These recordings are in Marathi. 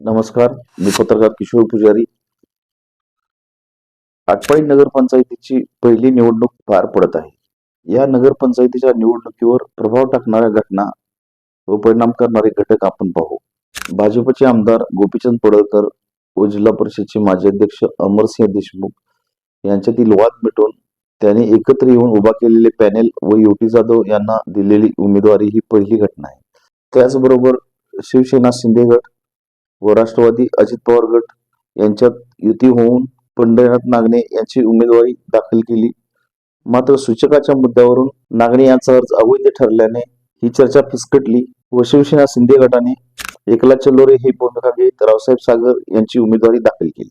नमस्कार मी पत्रकार किशोर पुजारी. आटपाडी नगरपंचायतीची पहिली निवडणूक पार पडत आहे. या नगरपंचायतीच्या निवडणुकीवर प्रभाव टाकणाऱ्या घटना व परिणाम करणारे घटक आपण पाहू. भाजपचे आमदार गोपीचंद पडळकर व जिल्हा परिषदचे माजी अध्यक्ष अमरसिंह देशमुख यांच्यातील वाद मिटवून त्यांनी एकत्र येऊन उभा केलेले पॅनेल व युटी जाधव यांना दिलेली उमेदवारी ही पहिली घटना आहे. त्याचबरोबर शिवसेना शिंदे व राष्ट्रवादी अजित पवार गट यांच्यात युती होऊन पंढरीनाथ नागणे यांची उमेदवारी दाखल केली. मात्र सूचकाच्या मुद्द्यावरून नागणे यांचा अर्ज अवैध ठरल्याने ही चर्चा फिसकटली व शिवसेना शिंदे गटाने एकला चलोरे ही भूमिका घेत रावसाहेब सागर यांची उमेदवारी दाखल केली.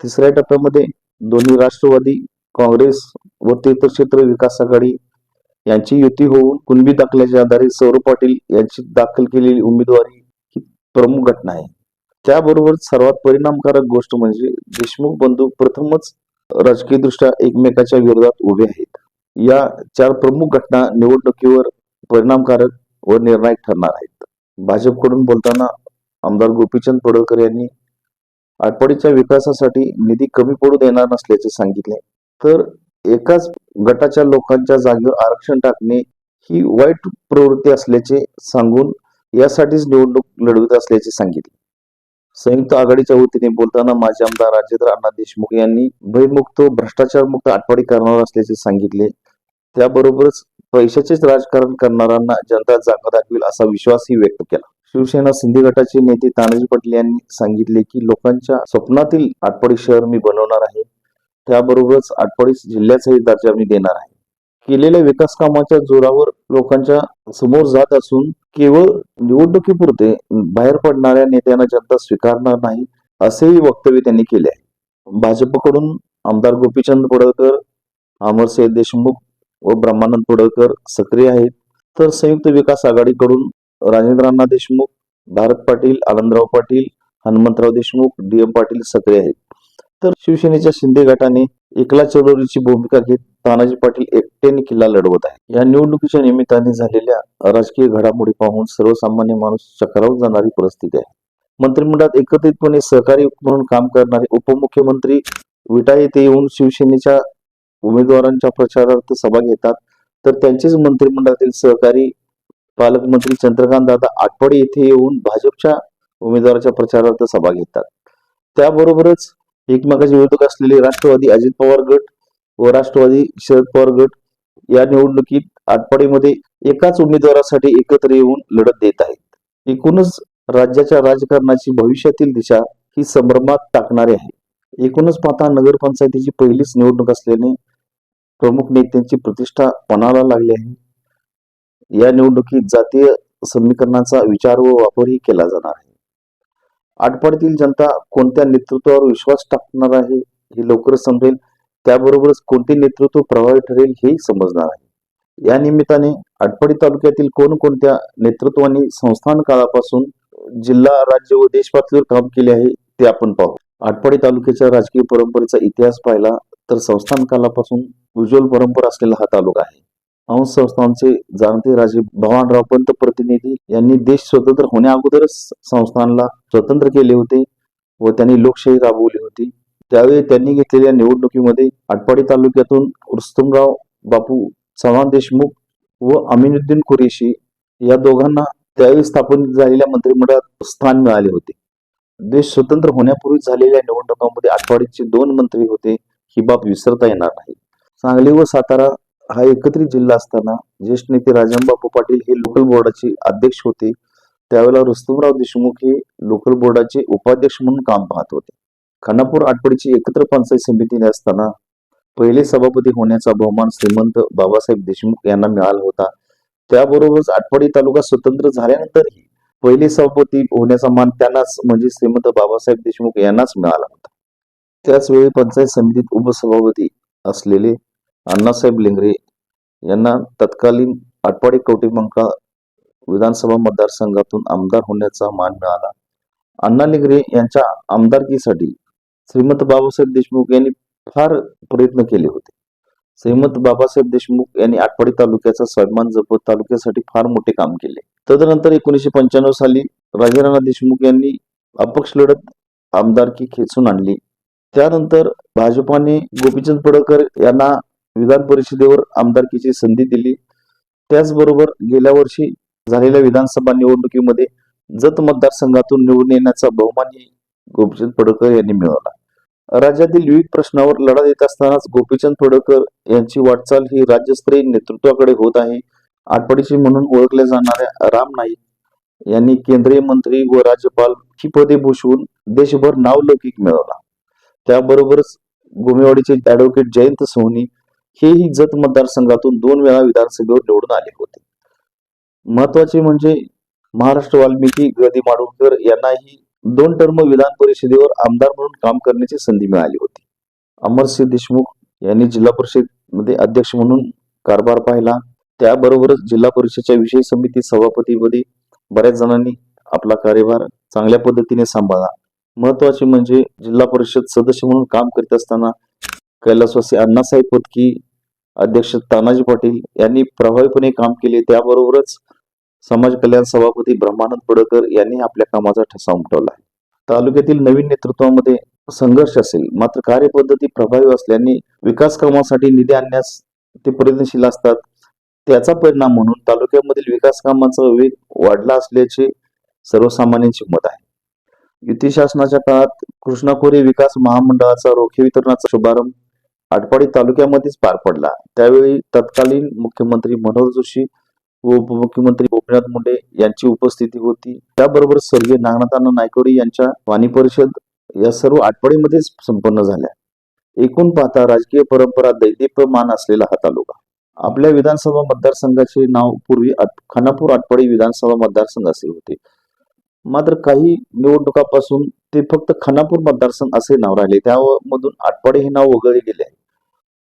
तिसऱ्या टप्प्यामध्ये दोन्ही राष्ट्रवादी काँग्रेस व तीर्थक्षेत्र विकास आघाडी यांची युती होऊन कुणबी दाखल्याच्या आधारे सौरभ पाटील यांची दाखल केलेली उमेदवारी ही प्रमुख घटना आहे. त्याबरोबर सर्वात परिणामकारक गोष्ट म्हणजे देशमुख बंधू प्रथमच राजकीयदृष्ट्या एकमेकाच्या विरोधात उभे आहेत. या चार प्रमुख घटना निवडणुकीवर परिणामकारक व निर्णायक ठरणार आहेत. भाजपकडून बोलताना आमदार गोपीचंद पडळकर यांनी आटपाडीच्या विकासासाठी निधी कमी पडू देणार नसल्याचे सांगितले. तर एकाच गटाच्या लोकांच्या जागेवर आरक्षण टाकणे ही वाईट प्रवृत्ती असल्याचे सांगून यासाठीच निवडणूक लढवित असल्याचे सांगितले. संयुक्त आघाडीच्या वतीने बोलताना माजी आमदार राजेंद्र अण्णा देशमुख यांनी भयमुक्त भ्रष्टाचार मुक्त आठवडी करणार असल्याचे सांगितले. त्याबरोबरच पैशाचेच राजकारण करणाऱ्यांना जनता जागा दाखवेल असा विश्वासही व्यक्त केला. शिवसेना सिंधी गटाचे नेते तानाजी पाटील यांनी सांगितले की लोकांच्या स्वप्नातील आटपाडी शहर मी बनवणार आहे. त्याबरोबरच आटपाडी जिल्ह्याचाही दर्जा मी देणार आहे. केलेल्या विकास कामाच्या जोरावर लोकांच्या समोर जात असून केवळ निवडणुकीपुरते बाहेर पडणाऱ्या नेत्यांना जनता स्वीकारणार नाही असेही वक्तव्य त्यांनी केले आहे. भाजपकडून आमदार गोपीचंद पडळकर अमरसिंह देशमुख व ब्रह्मानंद पडळकर सक्रिय आहेत. तर संयुक्त विकास आघाडीकडून राजेंद्रांना देशमुख भारत पाटील आनंदराव पाटील हनुमंतराव देशमुख डी एम पाटील सक्रिय आहेत. तर शिवसेनेच्या शिंदे गटाने एकला चळवळीची भूमिका घेत तानाजी पाटील एकट्याने किल्ला लढवत आहे या निवडणुकीच्या निमित्ताने झालेल्या राजकीय घडामोडी पाहून सर्वसामान्य माणूस चक्रावून जाणारी परिस्थिती आहे. मंत्रिमंडळात एकत्रितपणे सहकारी म्हणून काम करणारे उपमुख्यमंत्री विटा येथे येऊन शिवसेनेच्या उमेदवारांच्या प्रचारार्थ सभा घेतात. तर त्यांचेच मंत्रिमंडळातील सहकारी पालकमंत्री चंद्रकांत दादा आठवडे येथे येऊन भाजपच्या उमेदवाराच्या प्रचारार्थ सभा घेतात. त्याबरोबरच एकमेकाचे विरोधक असलेले राष्ट्रवादी अजित पवार गट व राष्ट्रवादी शरद पवार गट या निवडणुकीत आटपाडीमध्ये एकाच उमेदवारासाठी एकत्र येऊन लढत देत आहेत. एकूणच राज्याच्या राजकारणाची भविष्यातील दिशा ही संभ्रमात टाकणारी आहे. एकूणच पाहता नगरपंचायतीची पहिलीच निवडणूक असल्याने प्रमुख नेत्यांची प्रतिष्ठा पणाला लागली आहे. या निवडणुकीत जातीय समीकरणाचा विचार व वापरही केला जाणार आहे. आटपाडीतील जनता कोणत्या नेतृत्वावर विश्वास टाकणार आहे हे लवकरच समजेल. त्याबरोबरच कोणते नेतृत्व प्रभावी ठरेल हेही समजणार आहे. या निमित्ताने आटपाडी तालुक्यातील कोणकोणत्या नेतृत्वाने संस्थान काळापासून जिल्हा राज्य व देश पातळीवर काम केले आहे ते आपण पाहू. आटपाडी तालुक्याच्या राजकीय परंपरेचा इतिहास पाहिला तर संस्थान कालापासून उज्ज्वल परंपरा असलेला हा तालुका आहे. अंश संस्थानचे जाणते राजे भवानराव पंत प्रतिनिधी यांनी देश स्वतंत्र होण्या अगोदरच संस्थानला स्वतंत्र केले होते व त्यांनी लोकशाही राबवली होती. त्यावेळी त्यांनी घेतलेल्या निवडणुकीमध्ये आटपाडी तालुक्यातून रुस्तमराव बापू चव्हाण देशमुख व अमिनुद्दीन कुरेशी या दोघांना त्यावेळी स्थापन झालेल्या मंत्रिमंडळात स्थान मिळाले होते. देश स्वतंत्र होण्यापूर्वी झालेल्या निवडणुकांमध्ये आठवाडीचे दोन मंत्री होते ही बाब विसरता येणार नाही. सांगली व सातारा हा एकत्रित जिल्हा असताना ज्येष्ठ नेते राजनबापू पाटील हे लोकल बोर्डाचे अध्यक्ष होते. त्यावेळेला रुस्तमराव देशमुख हे लोकल बोर्डाचे उपाध्यक्ष म्हणून काम पाहत होते. खानापूर आठवडीची एकत्र पंचायत समितीने असताना पहिले सभापती होण्याचा बहुमान श्रीमंत बाबासाहेब देशमुख यांना मिळाला होता. त्याबरोबरच आटपाडी तालुका स्वतंत्र झाल्यानंतरही पहिले सभापती होण्याचा मान त्यांनाच म्हणजे श्रीमंत बाबासाहेब देशमुख यांनाच मिळाला होता. त्याच वेळी पंचायत समितीत उपसभापती असलेले अण्णासाहेब लिंगरे यांना तत्कालीन आटपाडी कवटेमंका विधानसभा मतदारसंघातून आमदार होण्याचा मान मिळाला. अण्णा लिंगरे यांच्या आमदारकीसाठी श्रीमंत बाबासाहेब देशमुख यांनी फार प्रयत्न केले होते. श्रीमंत बाबासाहेब देशमुख यांनी आठवाडी तालुक्याचा स्वाभिमान जपत तालुक्यासाठी फार मोठे काम केले. तदनंतर एकोणीसशे पंच्याण्णव साली राजाराणा देशमुख यांनी अपक्ष लढत आमदारकी खेचून आणली. त्यानंतर भाजपाने गोपीचंद पडळकर यांना विधान परिषदेवर आमदारकीची संधी दिली. त्याचबरोबर गेल्या वर्षी झालेल्या विधानसभा निवडणुकीमध्ये जत मतदारसंघातून निवडून येण्याचा बहुमानही गोपीचंद फडकर यांनी मिळवला. राज्यातील विविध प्रश्नावर लढा देत असतानाच गोपीचंद फडकर यांची वाटचाल ही राज्यस्तरीय नेतृत्वाकडे होत आहे. आटपाडीचे म्हणून ओळखल्या जाणाऱ्या राम नाईक यांनी केंद्रीय मंत्री व राज्यपाल ही पदे भूषवून देशभर नावलौकिक मिळवला. त्याबरोबरच गोमेवाडीचे ऍडव्होकेट जयंत सोहनी हेही जत मतदारसंघातून दोन वेळा विधानसभेवर निवडून आले होते. महत्त्वाचे म्हणजे महाराष्ट्र वाल्मिकी गदी माडुळकर यांनाही दोन टर्म विधान परिषदेवर आमदार म्हणून काम करण्याची संधी मिळाली होती. अमरसिंह देशमुख यांनी जिल्हा परिषदमध्ये अध्यक्ष म्हणून कारभार पाहिला. त्याबरोबरच जिल्हा परिषदच्या विषय समिती सभापतीपदी बऱ्याच जणांनी आपला कार्यभार चांगल्या पद्धतीने सांभाळला. महत्त्वाचे म्हणजे जिल्हा परिषद सदस्य म्हणून काम करीत असताना कैलासवासी अण्णासाहेब पत्की अध्यक्ष तानाजी पाटील यांनी प्रभावीपणे काम केले. त्याबरोबरच समाज कल्याण सभापती ब्रह्मानंद पडकर यांनी आपल्या कामाचा ठसा उमटवला आहे. तालुक्यातील नवीन नेतृत्वामध्ये संघर्ष असेल मात्र कार्यपद्धती प्रभावी असल्याने विकास कामासाठी निधी आणण्यास ते प्रयत्नशील असतात. त्याचा परिणाम म्हणून तालुक्यामधील विकास कामांचा वेग वाढला असल्याचे सर्वसामान्यांचे मत आहे. युती शासनाच्या काळात कृष्णापुरी विकास महामंडळाचा रोखे वितरणाचा शुभारंभ आटपाडी तालुक्यामध्येच पार पडला. त्यावेळी तत्कालीन मुख्यमंत्री मनोहर जोशी व उपमुख्यमंत्री गोपीनाथ मुंडे यांची उपस्थिती होती. त्याबरोबर स्वर्गीय नागनाथांना नायकोडे यांच्या वाणी परिषद या सर्व आटपाडीमध्येच संपन्न झाल्या. एकूण पाहता राजकीय परंपरा दैदिप्यमान असलेला हा तालुका. आपल्या विधानसभा मतदारसंघाचे नाव पूर्वी खानापूर आटपाडी विधानसभा मतदारसंघ असे होते. मात्र काही निवडणुकापासून ते फक्त खानापूर मतदारसंघ असे नाव राहिले. त्यामधून आटपाडी हे नाव वगळले गेले आहे.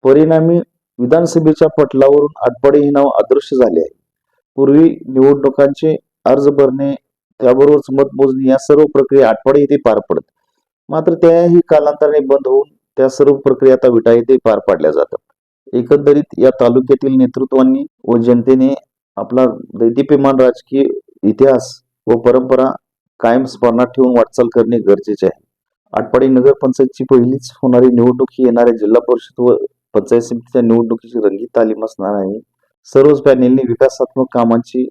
परिणामी विधानसभेच्या पटलावरून आटपाडी हे नाव अदृश्य झाले आहे. पूर्वी निवडणुकांचे अर्ज भरणे त्याबरोबरच मतमोजणी या सर्व प्रक्रिया आठवडे येथे पार पडत. मात्र त्याही कालांतराने बंद होऊन त्या सर्व प्रक्रिया आता विटा येथे पार पाडल्या जातात. एकंदरीत या तालुक्यातील नेतृत्वांनी व जनतेने आपला दैदिप्यमान राजकीय इतिहास व परंपरा कायम स्मरणात ठेवून वाटचाल करणे गरजेचे आहे. आटपाडी नगरपंचायतची पहिलीच होणारी निवडणूक ही येणाऱ्या जिल्हा परिषद व पंचायत समितीच्या निवडणुकीची रंगीत तालीम असणार आहे. सर्वच पॅनेलने विकासात्मक कामांची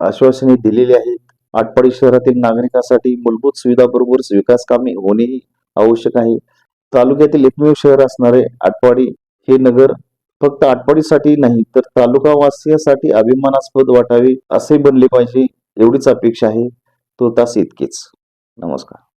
आश्वासने दिलेली आहेत. आटपाडी शहरातील नागरिकांसाठी मूलभूत सुविधाबरोबरच विकास कामे होणेही आवश्यक आहे. तालुक्यातील एकमेव शहर असणारे आटपाडी हे नगर फक्त आटपाडीसाठी नाही तर तालुकावासियासाठी अभिमानास्पद वाटावे असे बनले पाहिजे एवढीच अपेक्षा आहे. तो तास इतकेच. नमस्कार.